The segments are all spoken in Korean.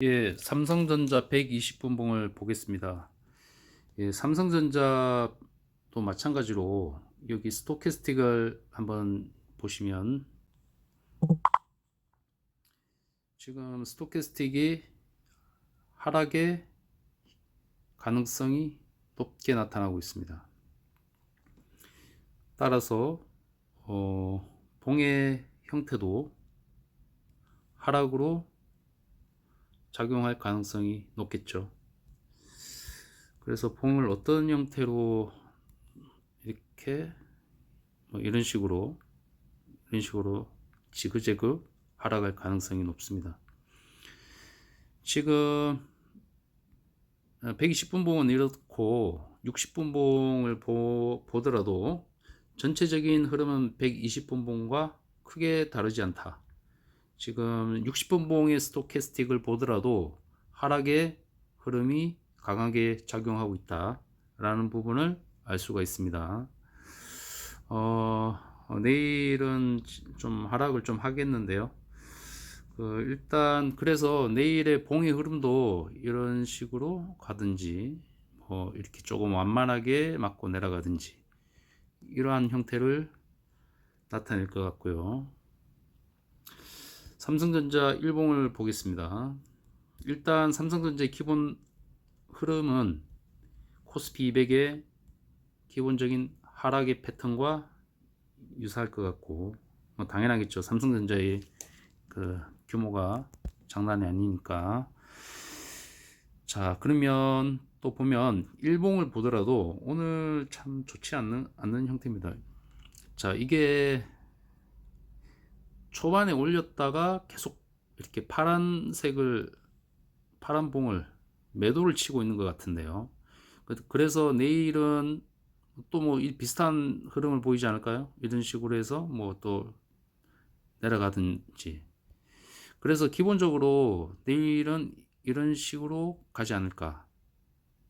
예, 삼성전자 120분봉을 보겠습니다. 예, 삼성전자도 마찬가지로 여기 스토캐스틱을 한번 보시면 지금 스토캐스틱이 하락의 가능성이 높게 나타나고 있습니다. 따라서 어, 봉의 형태도 하락으로 작용할 가능성이 높겠죠. 그래서 봉을 어떤 형태로 이렇게 뭐 이런 식으로 이런 식으로 지그재그 하락할 가능성이 높습니다. 지금 120분 봉은 이렇고 60분 봉을 보, 보더라도 전체적인 흐름은 120분 봉과 크게 다르지 않다. 지금 60분 봉의 스토캐스틱을 보더라도 하락의 흐름이 강하게 작용하고 있다라는 부분을 알 수가 있습니다. 어, 어, 내일은 좀 하락을 좀 하겠는데요. 그 일단 그래서 내일의 봉의 흐름도 이런 식으로 가든지 뭐 이렇게 조금 완만하게 맞고 내려가든지 이러한 형태를 나타낼 것 같고요. 삼성전자 일봉을 보겠습니다. 일단 삼성전자의 기본 흐름은 코스피 200의 기본적인 하락의 패턴과 유사할 것 같고 뭐 당연하겠죠. 삼성전자의 그 규모가 장난이 아니니까. 자, 그러면 또 보면 일봉을 보더라도 오늘 참 좋지 않는 않는 형태입니다. 자, 이게 초반에 올렸다가 계속 이렇게 파란색을 파란 봉을 매도를 치고 있는 것 같은데요. 그래서 내일은 또 뭐 비슷한 흐름을 보이지 않을까요? 이런 식으로 해서 뭐 또 내려가든지. 그래서 기본적으로 내일은 이런 식으로 가지 않을까.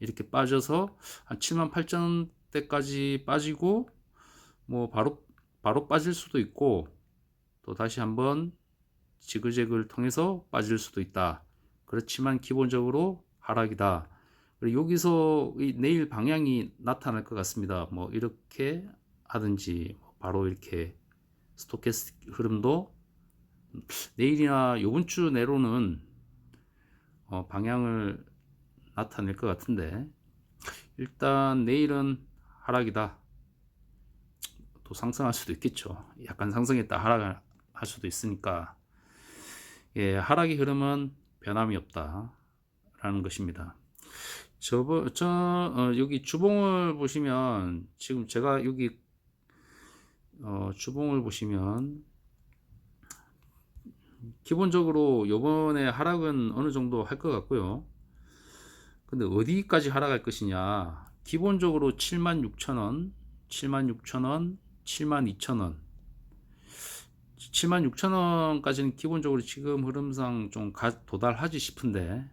이렇게 빠져서 한 7만 8천 대까지 빠지고 뭐 바로 바로 빠질 수도 있고 또 다시 한번 지그재그를 통해서 빠질 수도 있다. 그렇지만 기본적으로 하락이다. 그리고 여기서 내일 방향이 나타날 것 같습니다. 뭐 이렇게 하든지 뭐 바로 이렇게 스토캐스틱 흐름도 내일이나 요번 주 내로는 어 방향을 나타낼 것 같은데 일단 내일은 하락이다. 또 상승할 수도 있겠죠. 약간 상승했다 하락 할 수도 있으니까 예, 하락의 흐름은 변함이 없다라는 것입니다. 저, 저 어, 여기 주봉을 보시면 지금 제가 여기 어, 주봉을 보시면 기본적으로 요번에 하락은 어느 정도 할 것 같고요. 근데 어디까지 하락할 것이냐? 기본적으로 76,000원, 76,000원, 72,000원 7만 6천 원까지는 기본적으로 지금 흐름상 좀 가, 도달하지 싶은데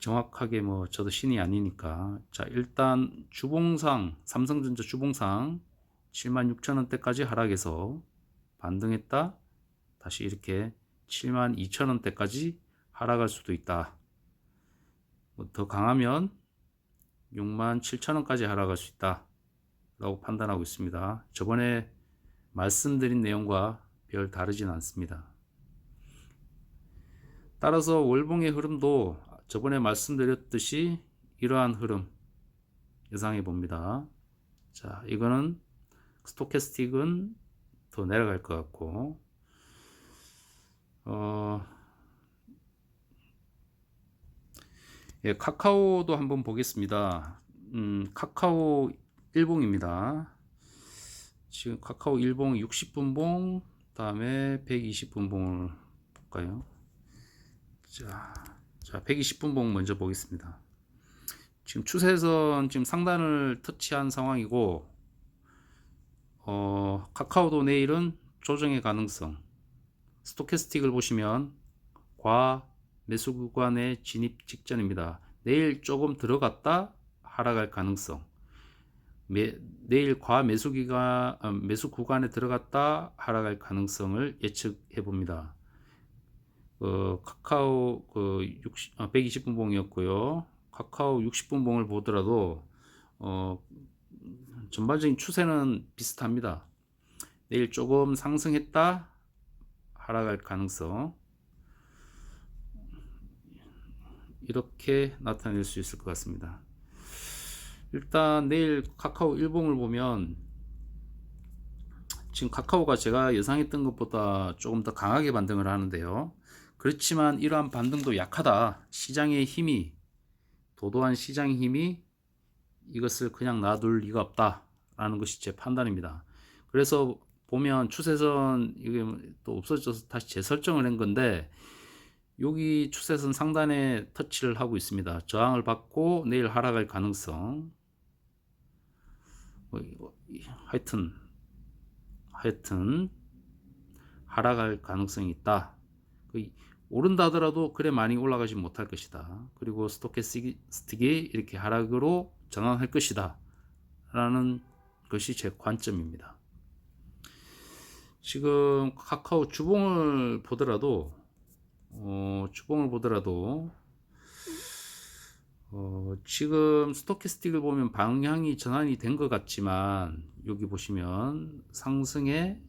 정확하게 뭐 저도 신이 아니니까. 자 일단 주봉상 삼성전자 주봉상 7만 6천 원대까지 하락해서 반등했다. 다시 이렇게 7만 2천 원대까지 하락할 수도 있다. 뭐 더 강하면 6만 7천 원까지 하락할 수 있다. 라고 판단하고 있습니다. 저번에 말씀드린 내용과 별 다르진 않습니다. 따라서 월봉의 흐름도 저번에 말씀드렸듯이 이러한 흐름 예상해 봅니다. 자, 이거는 스토캐스틱은 더 내려갈 것 같고, 어, 예, 카카오도 한번 보겠습니다. 음, 카카오 일봉입니다. 지금 카카오 일봉 60분봉 다음에 120분봉을 볼까요? 자, 자 120분봉 먼저 보겠습니다. 지금 추세선 지금 상단을 터치한 상황이고 어, 카카오도 내일은 조정의 가능성 스토캐스틱을 보시면 과 매수 구간의 진입 직전입니다. 내일 조금 들어갔다 하락할 가능성 매, 내일 과매수 기가 매수 구간에 들어갔다 하락할 가능성을 예측해 봅니다. 그 카카오 그 60, 아, 120분 봉이었고요. 카카오 60분 봉을 보더라도 어, 전반적인 추세는 비슷합니다. 내일 조금 상승했다 하락할 가능성 이렇게 나타낼 수 있을 것 같습니다. 일단 내일 카카오 일봉을 보면 지금 카카오가 제가 예상했던 것보다 조금 더 강하게 반등을 하는데요. 그렇지만 이러한 반등도 약하다. 시장의 힘이 도도한 시장의 힘이 이것을 그냥 놔둘 리가 없다라는 것이 제 판단입니다. 그래서 보면 추세선 이게 또 없어져서 다시 재설정을 한 건데 여기 추세선 상단에 터치를 하고 있습니다. 저항을 받고 내일 하락할 가능성. 뭐, 이- 하여튼 하여튼 하락할 가능성이 있다. 그 이- 오른다 하더라도 그래 많이 올라가지 못할 것이다. 그리고 스토캐스틱이 이렇게 하락으로 전환할 것이다. 라는 것이 제 관점입니다. 지금 카카오 주봉을 보더라도 어, 주봉을 보더라도 어, 지금 스토캐스틱을 보면 방향이 전환이 된 것 같지만 여기 보시면 상승의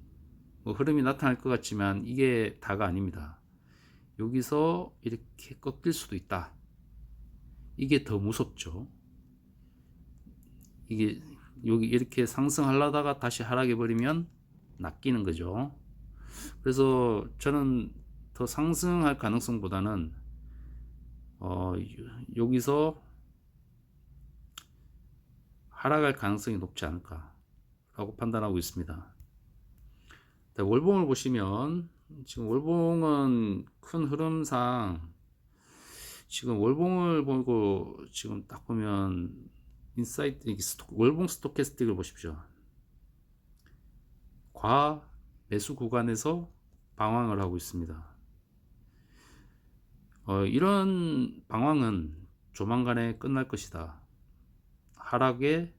뭐 흐름이 나타날 것 같지만 이게 다가 아닙니다. 여기서 이렇게 꺾일 수도 있다. 이게 더 무섭죠. 이게 여기 이렇게 상승하려다가 다시 하락해 버리면 낚이는 거죠. 그래서 저는 더 상승할 가능성보다는 어, 여기서 하락할 가능성이 높지 않을까라고 판단하고 있습니다. 네, 월봉을 보시면 지금 월봉은 큰 흐름상 지금 월봉을 보고 지금 딱 보면 인사이트 스토, 월봉 스토캐스틱을 보십시오. 과 매수 구간에서 방황을 하고 있습니다. 어, 이런 방황은 조만간에 끝날 것이다. 하락의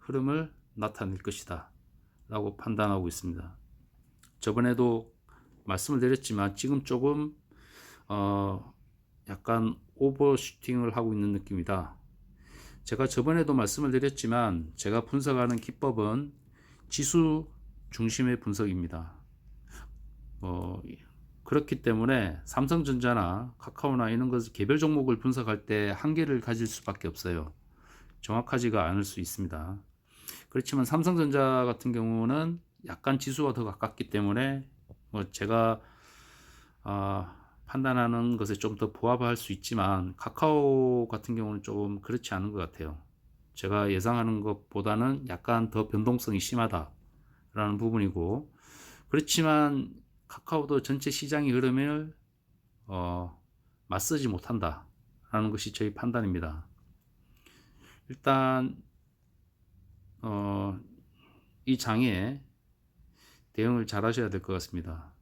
흐름을 나타낼 것이다. 라고 판단하고 있습니다. 저번에도 말씀을 드렸지만 지금 조금 어, 약간 오버슈팅을 하고 있는 느낌이다. 제가 저번에도 말씀을 드렸지만 제가 분석하는 기법은 지수 중심의 분석입니다. 어, 그렇기 때문에 삼성전자나 카카오나 이런 것 개별 종목을 분석할 때 한계를 가질 수밖에 없어요. 정확하지가 않을 수 있습니다. 그렇지만 삼성전자 같은 경우는 약간 지수와 더 가깝기 때문에 뭐 제가 아, 판단하는 것에 좀더 부합할 수 있지만 카카오 같은 경우는 좀 그렇지 않은 것 같아요. 제가 예상하는 것보다는 약간 더 변동성이 심하다라는 부분이고 그렇지만 카카오도 전체 시장의 흐름을 어, 맞서지 못한다라는 것이 저희 판단입니다. 일단 어, 이 장에 대응을 잘 하셔야 될 것 같습니다.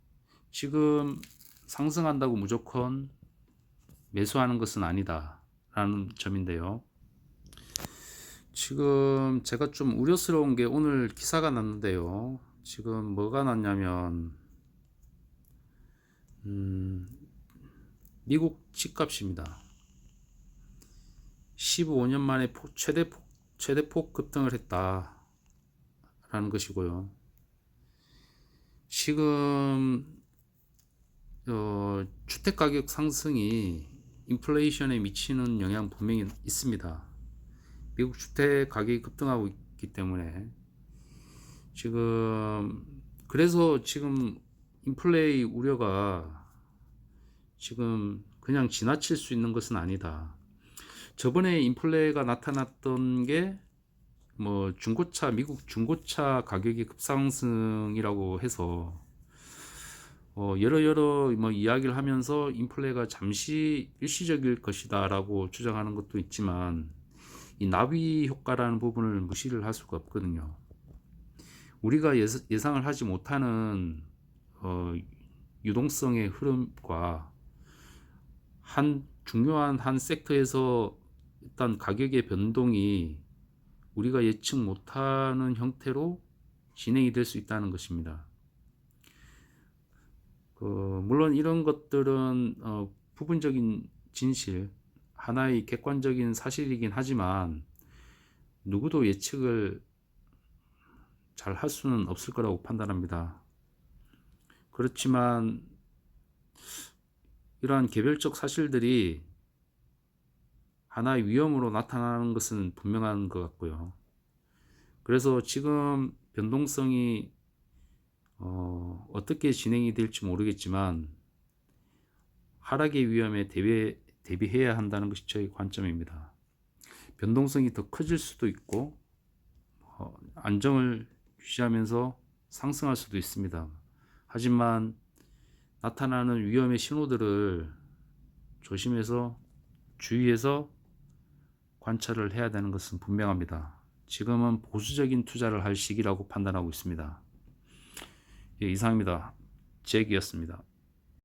지금 상승한다고 무조건 매수하는 것은 아니다 라는 점인데요. 지금 제가 좀 우려스러운 게 오늘 기사가 났는데요. 지금 뭐가 났냐면 음, 미국 집값입니다. 15년 만에 포- 최대 폭 최대폭 급등을 했다라는 것이고요. 지금 어, 주택 가격 상승이 인플레이션에 미치는 영향 분명히 있습니다. 미국 주택 가격이 급등하고 있기 때문에 지금 그래서 지금 인플레이 우려가 지금 그냥 지나칠 수 있는 것은 아니다. 저번에 인플레가 나타났던 게 뭐 중고차 미국 중고차 가격이 급상승이라고 해서 어 여러 여러 뭐 이야기를 하면서 인플레가 잠시 일시적일 것이다라고 주장하는 것도 있지만 이 나비 효과라는 부분을 무시를 할 수가 없거든요. 우리가 예상을 하지 못하는 어, 유동성의 흐름과 한 중요한 한 섹터에서 일단 가격의 변동이 우리가 예측 못하는 형태로 진행이 될 수 있다는 것입니다. 그그 물론 이런 것들은 어, 부분적인 진실, 하나의 객관적인 사실이긴 하지만 누구도 예측을 잘 할 수는 없을 거라고 판단합니다. 그렇지만 이러한 개별적 사실들이 하나의 위험으로 나타나는 것은 분명한 것 같고요. 그래서 지금 변동성이 어, 어떻게 진행이 될지 모르겠지만 하락의 위험에 대비, 대비해야 한다는 것이 저의 관점입니다. 변동성이 더 커질 수도 있고 어, 안정을 유지하면서 상승할 수도 있습니다. 하지만 나타나는 위험의 신호들을 조심해서 주의해서 관찰을 해야 되는 것은 분명합니다. 지금은 보수적인 투자를 할 시기라고 판단하고 있습니다. 예, 이상입니다. 잭이었습니다.